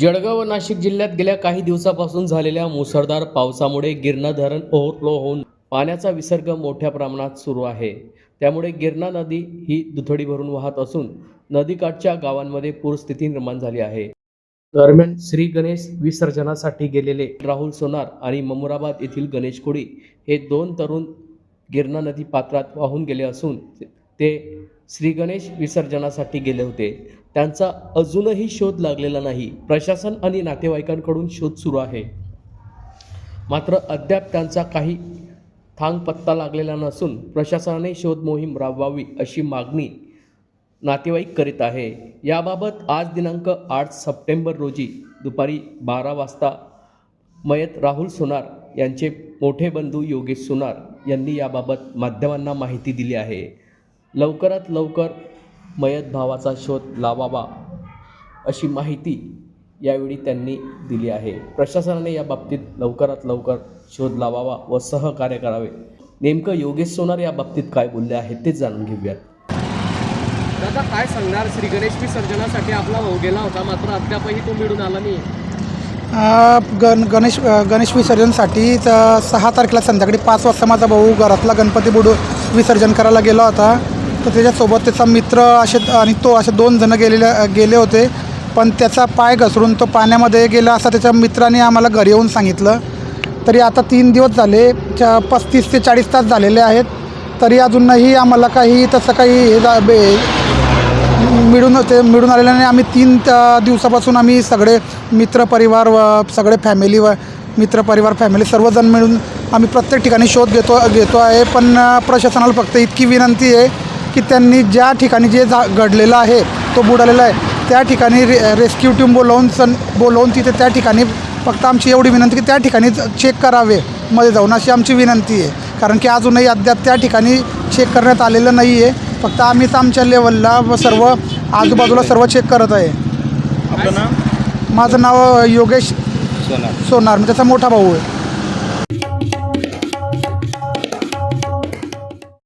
जळगाव व नाशिक जिल्ह्यात गेल्या काही दिवसापासून झालेल्या मुसळधार पावसामुळे गिरणा धरण ओव्हरफ्लो होऊन पाण्याचा विसर्ग मोठ्या प्रमाणात सुरू आहे. त्यामुळे गिरणा नदी ही दुथडी भरून वाहत असून नदीकाठच्या गावांमध्ये पूरस्थिती निर्माण झाली आहे. दरम्यान श्री गणेश विसर्जनासाठी गेलेले राहुल सोनार आणि ममुराबाद येथील गणेश कोळी हे दोन तरुण गिरणा नदी पात्रात वाहून गेले असून ते श्री गणेश विसर्जनासाठी गेले होते. त्यांचा अजूनही शोध लागलेला नाही. प्रशासन आणि नातेवाईकांकडून शोध सुरू आहे. मात्र अद्याप त्यांचा काही थांग पत्ता लागलेला नसून प्रशासनाने शोध मोहीम राबवावी अशी मागणी नातेवाईक करीत आहे. याबाबत आज दिनांक आठ सप्टेंबर रोजी दुपारी बारा वाजता मयत राहुल सोनार यांचे मोठे बंधू योगेश सोनार यांनी याबाबत माध्यमांना माहिती दिली आहे. लवकरात लवकर मयत भावाचा शोध लावावा अशी माहिती यावेळी त्यांनी दिली आहे. प्रशासनाने या बाबतीत लवकरात लवकर शोध लावावा व सहकार्य करावे. नेमकं योगेश सोनार या बाबतीत काय बोलले आहेत ते जाणून घेऊयात. दादा काय सांगणार? श्री गणेश विसर्जनासाठी आपला भाऊ गेला होता. मात्र अद्यापही तो मिळून आला नाही. गण गणेश गणेश विसर्जनसाठी त- सहा तारखेला संध्याकाळी पाच वाजता माझा भाऊ घरातला गणपती बुडू विसर्जन करायला गेला होता. तर त्याच्यासोबत त्याचा मित्र असे आणि तो असे दोन जण गेलेले गेले होते. पण त्याचा पाय घसरून तो पाण्यामध्ये गेला असा त्याच्या मित्राने आम्हाला घरी येऊन सांगितलं. तरी आता तीन दिवस झाले च्या पस्तीस ते चाळीस तास झालेले आहेत. तरी अजूनही आम्हाला काही तसं काही हे जा- बे मिळून ते मिळून आलेलं नाही. आम्ही तीन दिवसापासून आम्ही सगळे मित्रपरिवार व सगळे फॅमिली व मित्रपरिवार फॅमिली सर्वजण मिळून आम्ही प्रत्येक ठिकाणी शोध घेतो घेतो आहे. पण प्रशासनाला फक्त इतकी विनंती आहे की त्यांनी ज्या ठिकाणी जे जा घडलेलं आहे तो बुडालेला आहे त्या ठिकाणी रे रेस्क्यू टीम बोलवून सन बोलवून तिथे त्या ठिकाणी फक्त आमची एवढी विनंती की त्या ठिकाणी चेक करावे मध्ये जाऊन अशी आमची विनंती आहे. कारण की अजूनही अद्याप त्या ठिकाणी चेक करण्यात आलेलं नाही आहे फक्त आम्हीच आमच्या लेवलला व सर्व आजूबाजूला सर्व चेक करत आहे. आपलं नाव? माझं नाव योगेश सोनार. मी त्याचा मोठा भाऊ आहे.